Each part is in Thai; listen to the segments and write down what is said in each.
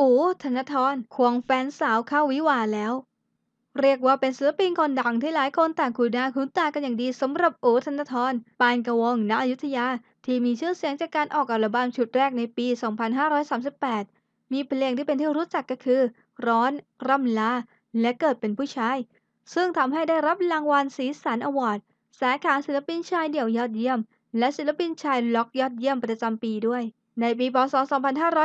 อู๋ธนทรควงแฟนสาวเข้าวิวาแล้ว เรียกว่าเป็นศิลปินคนดังที่หลายคนต่างคุ้นหน้าคุ้นตากันอย่างดีสำหรับอู๋ธนทรปานกวงณอยุธยา ที่มีชื่อเสียงจากการออกอัลบั้มชุดแรกในปี 2538 มีเพลงที่เป็นที่รู้จักก็คือ ร้อน ร่ำลา และเกิดเป็นผู้ชาย ซึ่งทำให้ได้รับรางวัลสีสันอวอร์ดสาขาศิลปินชายเดี่ยวยอดเยี่ยม และศิลปินชายล็อกยอดเยี่ยมประจำปีด้วย ในปีพศ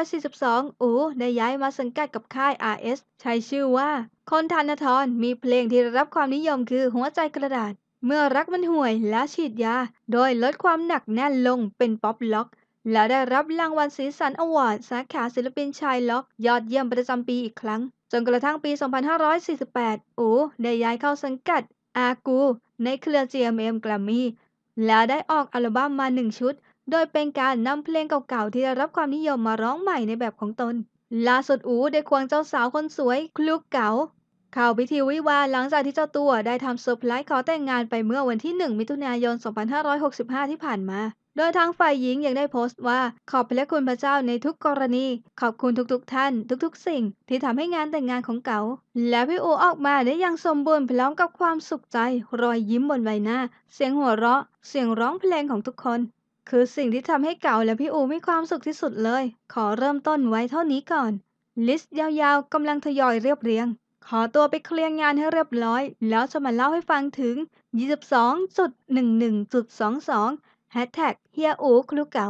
2542 อูได้ย้ายมาสังกัดกับค่าย RS ใช้ชื่อว่า คนธนทรมีเพลงที่ได้รับความนิยมคือหัวใจกระดาษ เมื่อรักมันห่วยและฉีดยา โดยลดความหนักแน่นลงเป็นป๊อปล็อก และได้รับรางวัลสีสันอวอร์ดสาขาศิลปินชายล็อก ยอดเยี่ยมประจำปีอีกครั้ง จนกระทั่งปี 2548 อูได้ย้ายเข้าสังกัดอากูในเครือ GMM Grammy และได้ออกอัลบั้มมาหนึ่งชุด โดยเป็นการนำเพลงเก่าๆ ที่ได้รับความนิยมมาร้องใหม่ในแบบของตน ล่าสุดอูได้ควงเจ้าสาวคนสวยคลุกเก๋าเข้าพิธีวิวาห์หลังจากที่เจ้าตัวได้ทำเซอร์ไพรส์ขอแต่งงานไปเมื่อวันที่ 1 มิถุนายน 2565 ที่ผ่านมา โดยทางฝ่ายหญิงยังได้โพสต์ว่าขอบพระคุณพระเจ้าในทุกกรณี ขอบคุณทุกๆ ท่าน ทุกๆ สิ่ง ที่ทำให้งานแต่งงานของเก๋าและพี่อูออกมาได้อย่างสมบูรณ์พร้อมกับความสุขใจ รอยยิ้มบนใบหน้า เสียงหัวเราะ เสียงร้องเพลงของทุกคน คือสิ่งที่ทำให้เก๋าและพี่อูมีความสุขที่สุดเลย ขอเริ่มต้นไว้เท่านี้ก่อน ลิสต์ยาวๆกำลังทยอยเรียบเรียง ขอตัวไปเคลียร์งานให้เรียบร้อย แล้วจะมาเล่าให้ฟังถึง 22.11.22แฮชแท็กเฮียอูคลูเก๋า